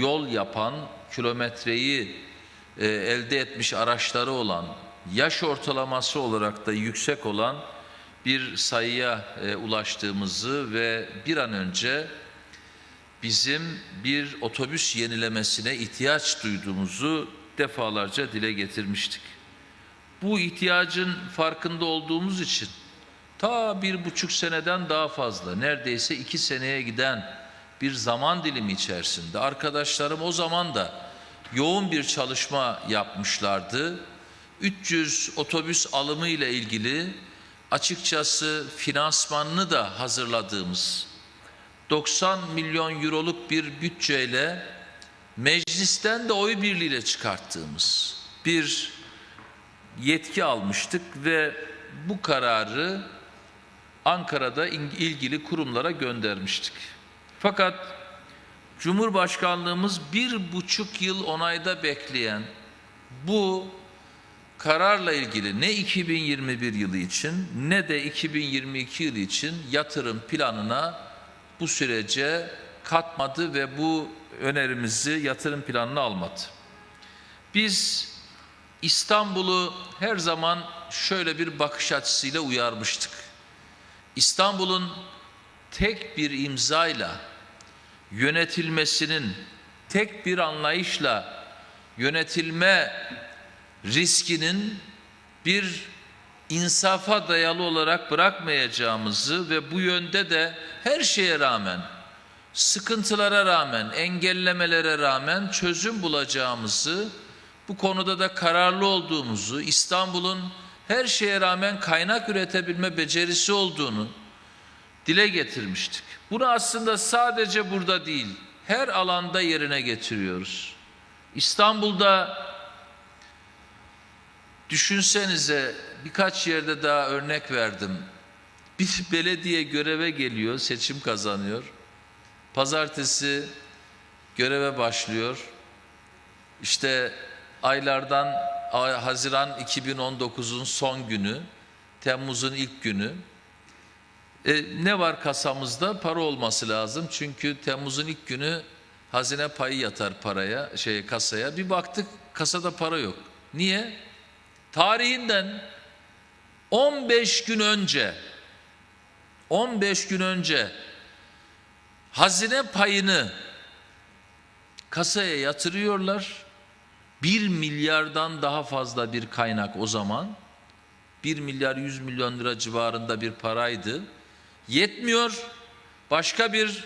yol yapan, kilometreyi e, elde etmiş araçları olan, yaş ortalaması olarak da yüksek olan bir sayıya e, ulaştığımızı ve bir an önce bizim bir otobüs yenilemesine ihtiyaç duyduğumuzu defalarca dile getirmiştik. Bu ihtiyacın farkında olduğumuz için ta bir buçuk seneden daha fazla neredeyse iki seneye giden bir zaman dilimi içerisinde arkadaşlarım o zaman da yoğun bir çalışma yapmışlardı. 300 otobüs alımı ile ilgili açıkçası finansmanını da hazırladığımız 90 milyon euroluk bir bütçeyle meclisten de oy birliğiyle çıkarttığımız bir yetki almıştık ve bu kararı Ankara'da ilgili kurumlara göndermiştik. Fakat Cumhurbaşkanlığımız bir buçuk yıl onayda bekleyen bu kararla ilgili ne 2021 yılı için ne de 2022 yılı için yatırım planına bu sürece katmadı ve bu önerimizi yatırım planına almadı. Biz İstanbul'u her zaman şöyle bir bakış açısıyla uyarmıştık. İstanbul'un tek bir imzayla yönetilmesinin tek bir anlayışla yönetilme riskinin bir insafa dayalı olarak bırakmayacağımızı ve bu yönde de her şeye rağmen sıkıntılara rağmen engellemelere rağmen çözüm bulacağımızı bu konuda da kararlı olduğumuzu İstanbul'un her şeye rağmen kaynak üretebilme becerisi olduğunu dile getirmiştik. Bunu aslında sadece burada değil, her alanda yerine getiriyoruz. İstanbul'da düşünsenize birkaç yerde daha örnek verdim. Bir belediye göreve geliyor, seçim kazanıyor. Pazartesi göreve başlıyor. İşte aylardan Haziran 2019'un son günü, Temmuz'un ilk günü. E, ne var kasamızda? Para olması lazım. Çünkü Temmuz'un ilk günü hazine payı yatar paraya, şey kasaya. Bir baktık kasada para yok. Niye? Tarihinden 15 gün önce 15 gün önce hazine payını kasaya yatırıyorlar. 1 milyardan daha fazla bir kaynak o zaman. 1 milyar 100 milyon lira civarında bir paraydı. Yetmiyor. Başka bir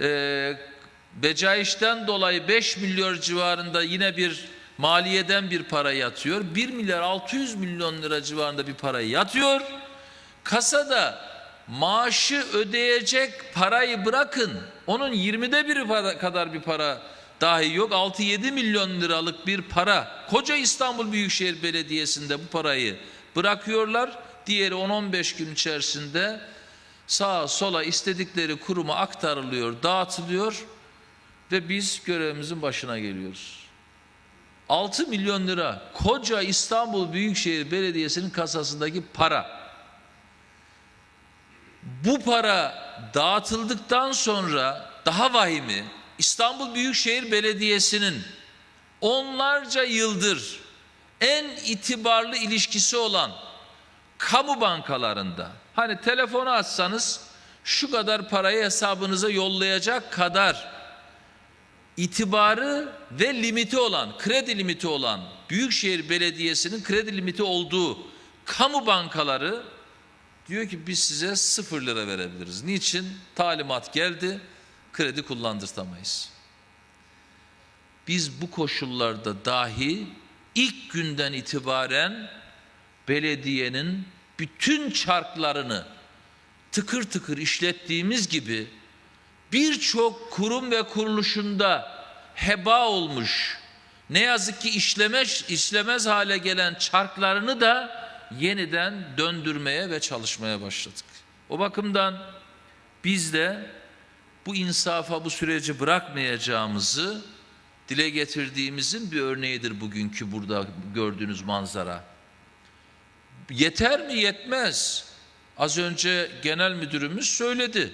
e, becayişten dolayı 5 milyar civarında yine bir maliyeden bir para yatıyor. 1 milyar 600 milyon lira civarında bir para yatıyor. Kasada maaşı ödeyecek parayı bırakın. Onun 20'de biri para, kadar bir para dahi yok. 6-7 milyon liralık bir para. Koca İstanbul Büyükşehir Belediyesi'nde bu parayı bırakıyorlar. Diğeri 10-15 gün içerisinde sağa sola istedikleri kuruma aktarılıyor, dağıtılıyor ve biz görevimizin başına geliyoruz. 6 milyon lira koca İstanbul Büyükşehir Belediyesi'nin kasasındaki para. Bu para dağıtıldıktan sonra daha vahimi İstanbul Büyükşehir Belediyesi'nin onlarca yıldır en itibarlı ilişkisi olan kamu bankalarında hani telefonu açsanız şu kadar parayı hesabınıza yollayacak kadar itibarı ve limiti olan, kredi limiti olan Büyükşehir Belediyesi'nin kredi limiti olduğu kamu bankaları diyor ki biz size sıfır lira verebiliriz. Niçin? Talimat geldi, kredi kullandırtamayız. Biz bu koşullarda dahi ilk günden itibaren belediyenin bütün çarklarını tıkır tıkır işlettiğimiz gibi birçok kurum ve kuruluşunda heba olmuş, ne yazık ki işlemez, işlemez hale gelen çarklarını da yeniden döndürmeye ve çalışmaya başladık. O bakımdan biz de bu insafa bu süreci bırakmayacağımızı dile getirdiğimizin bir örneğidir bugünkü burada gördüğünüz manzara. Yeter mi? Yetmez. Az önce genel müdürümüz söyledi.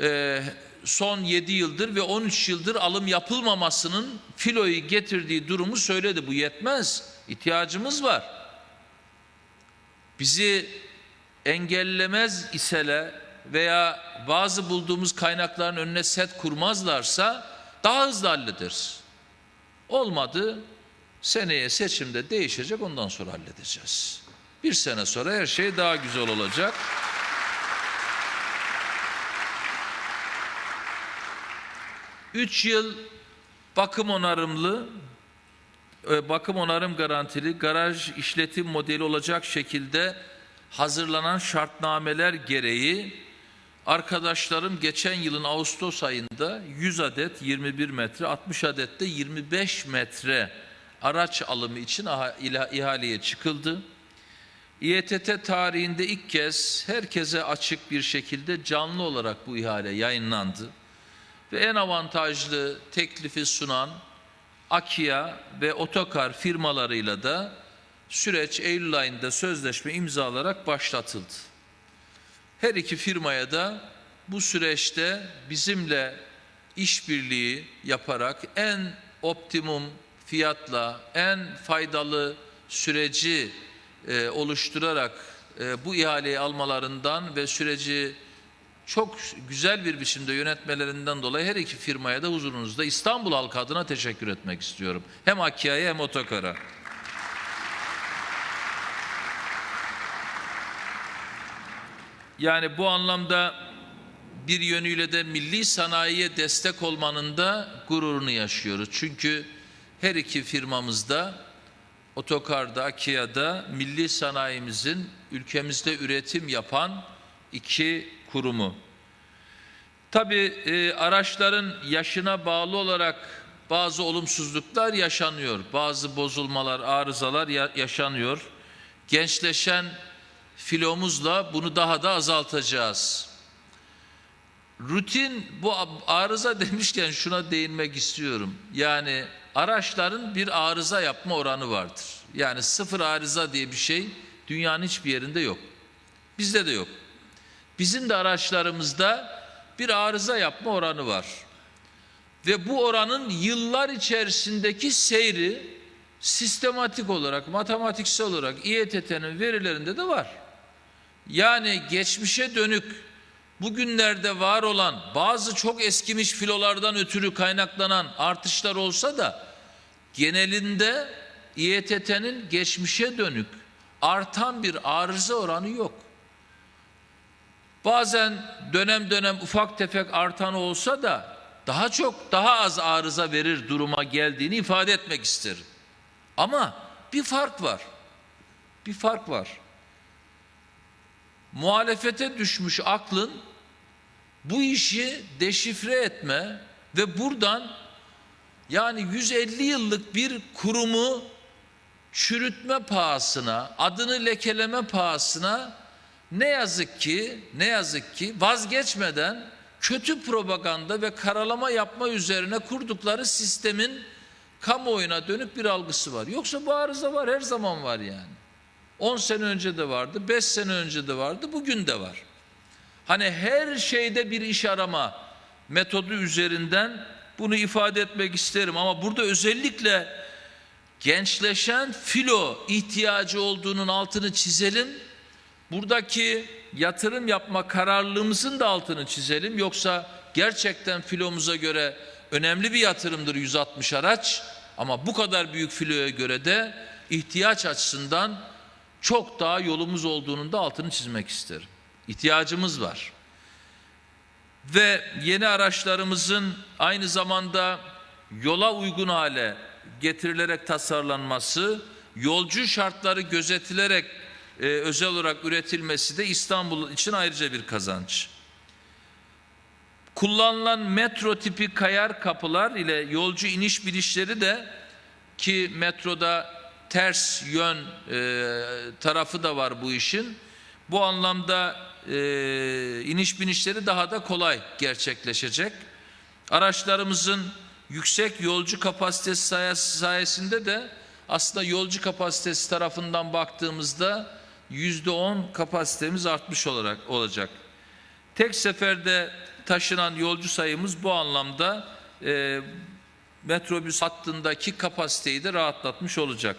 Ee, son 7 yıldır ve 13 yıldır alım yapılmamasının filoyu getirdiği durumu söyledi. Bu yetmez. İhtiyacımız var. Bizi engellemez iseler veya bazı bulduğumuz kaynakların önüne set kurmazlarsa daha hızlı hallederiz. Olmadı seneye seçimde değişecek ondan sonra halledeceğiz. Bir sene sonra her şey daha güzel olacak. Üç yıl bakım onarımlı, e, bakım onarım garantili garaj işletim modeli olacak şekilde hazırlanan şartnameler gereği arkadaşlarım geçen yılın Ağustos ayında 100 adet 21 metre, 60 adet de 25 metre araç alımı için ihaleye çıkıldı. İETT tarihinde ilk kez herkese açık bir şekilde canlı olarak bu ihale yayınlandı. Ve en avantajlı teklifi sunan Akia ve Otokar firmalarıyla da süreç Eylül ayında sözleşme imzalarak başlatıldı. Her iki firmaya da bu süreçte bizimle işbirliği yaparak en optimum fiyatla en faydalı süreci e, oluşturarak e, bu ihaleyi almalarından ve süreci çok güzel bir biçimde yönetmelerinden dolayı her iki firmaya da huzurunuzda İstanbul halkı adına teşekkür etmek istiyorum. Hem Akia'ya hem Otokar'a. Yani bu anlamda bir yönüyle de milli sanayiye destek olmanın da gururunu yaşıyoruz. Çünkü her iki firmamızda Otokar'da, Akia'da milli sanayimizin ülkemizde üretim yapan iki kurumu. Tabii e, araçların yaşına bağlı olarak bazı olumsuzluklar yaşanıyor. Bazı bozulmalar, arızalar ya- yaşanıyor. Gençleşen filomuzla bunu daha da azaltacağız. Rutin bu arıza demişken şuna değinmek istiyorum. Yani araçların bir arıza yapma oranı vardır. Yani sıfır arıza diye bir şey dünyanın hiçbir yerinde yok. Bizde de yok. Bizim de araçlarımızda bir arıza yapma oranı var. Ve bu oranın yıllar içerisindeki seyri sistematik olarak, matematiksel olarak İETT'nin verilerinde de var. Yani geçmişe dönük bugünlerde var olan bazı çok eskimiş filolardan ötürü kaynaklanan artışlar olsa da genelinde İETT'nin geçmişe dönük artan bir arıza oranı yok. Bazen dönem dönem ufak tefek artan olsa da daha çok daha az arıza verir duruma geldiğini ifade etmek isterim. Ama bir fark var. Bir fark var. Muhalefete düşmüş aklın bu işi deşifre etme ve buradan yani 150 yıllık bir kurumu çürütme pahasına, adını lekeleme pahasına ne yazık ki ne yazık ki vazgeçmeden kötü propaganda ve karalama yapma üzerine kurdukları sistemin kamuoyuna dönük bir algısı var. Yoksa bu arıza var her zaman var yani. 10 sene önce de vardı, 5 sene önce de vardı, bugün de var. Hani her şeyde bir iş arama metodu üzerinden bunu ifade etmek isterim ama burada özellikle gençleşen filo ihtiyacı olduğunun altını çizelim. Buradaki yatırım yapma kararlılığımızın da altını çizelim. Yoksa gerçekten filomuza göre önemli bir yatırımdır 160 araç ama bu kadar büyük filoya göre de ihtiyaç açısından çok daha yolumuz olduğunun da altını çizmek isterim. İhtiyacımız var. Ve yeni araçlarımızın aynı zamanda yola uygun hale getirilerek tasarlanması, yolcu şartları gözetilerek e, özel olarak üretilmesi de İstanbul için ayrıca bir kazanç. Kullanılan metro tipi kayar kapılar ile yolcu iniş bilişleri de ki metroda ters yön e, tarafı da var bu işin. Bu anlamda e, iniş binişleri daha da kolay gerçekleşecek. Araçlarımızın yüksek yolcu kapasitesi sayes- sayesinde de aslında yolcu kapasitesi tarafından baktığımızda yüzde on kapasitemiz artmış olarak olacak. Tek seferde taşınan yolcu sayımız bu anlamda e, metrobüs hattındaki kapasiteyi de rahatlatmış olacak.